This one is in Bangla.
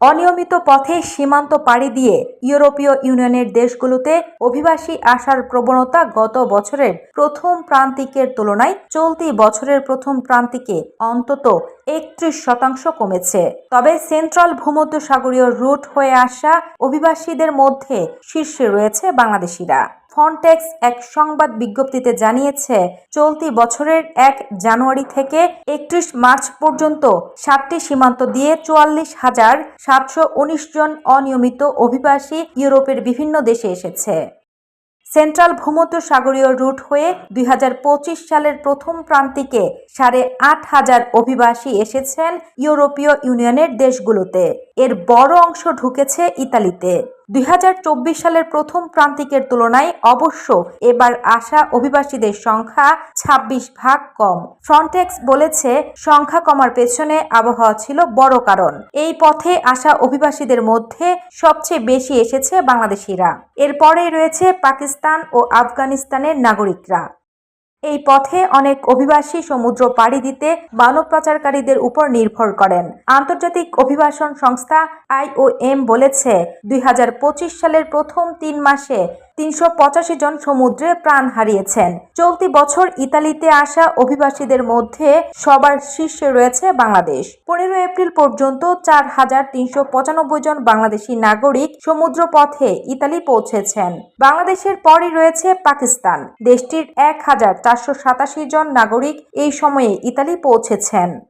অনিয়মিত পথে সীমান্ত পাড়ি দিয়ে ইউরোপীয় ইউনিয়নের দেশগুলোতে অভিবাসী আসার প্রবণতা গত বছরের প্রথম প্রান্তিকের তুলনায় চলতি বছরের প্রথম প্রান্তিকে অন্তত একত্রিশ শতাংশ কমেছে। তবে সেন্ট্রাল ভূমধ্যসাগরীয় রুট হয়ে আসা অভিবাসীদের মধ্যে শীর্ষে রয়েছে বাংলাদেশিরা। ফন্টেক্স এক সংবাদ বিজ্ঞপ্তিতে জানিয়েছে, চলতি বছরের এক জানুয়ারি থেকে একত্রিশ মার্চ পর্যন্ত সাতটি সীমান্ত দিয়ে চুয়াল্লিশ হাজার সাতশো জন অনিয়মিত অভিবাসী ইউরোপের বিভিন্ন দেশে এসেছে। সেন্ট্রাল ভূমধ্যসাগরীয় রুট হয়ে দুই হাজার পঁচিশ সালের প্রথম প্রান্তিকে সাড়ে আট হাজার অভিবাসী এসেছেন ইউরোপীয় ইউনিয়নের দেশগুলোতে। এর বড় অংশ ঢুকেছে ইতালিতে। দুই সালের প্রথম প্রান্তিকের তুলনায় অবশ্য এবার আসা অভিবাসীদের সংখ্যা ২৬ ভাগ কম। ফ্রন্টেক্স বলেছে, সংখ্যা কমার পেছনে আবহাওয়া ছিল বড় কারণ। এই পথে আসা অভিবাসীদের মধ্যে সবচেয়ে বেশি এসেছে বাংলাদেশিরা। এরপরেই রয়েছে পাকিস্তান। ও আফগানিস্তানের নাগরিকরা। এই পথে অনেক অভিবাসী সমুদ্র পাড়ি দিতে মানব পাচারকারীদের উপর নির্ভর করেন। আন্তর্জাতিক অভিবাসন সংস্থা আইওএম বলেছে, দুই হাজার পঁচিশ সালের প্রথম তিন মাসে তিনশো পঁচাশি জন সমুদ্রে প্রাণ হারিয়েছেন। চলতি বছর ইতালিতে আসা অভিবাসীদের মধ্যে সবার শীর্ষে রয়েছে বাংলাদেশ। পনেরো এপ্রিল পর্যন্ত চার হাজার তিনশো পঁচানব্বই জন বাংলাদেশি নাগরিক সমুদ্র পথে ইতালি পৌঁছেছেন। বাংলাদেশের পরই রয়েছে পাকিস্তান। দেশটির এক হাজার চারশো সাতাশি জন নাগরিক এই সময়ে ইতালি পৌঁছেছেন।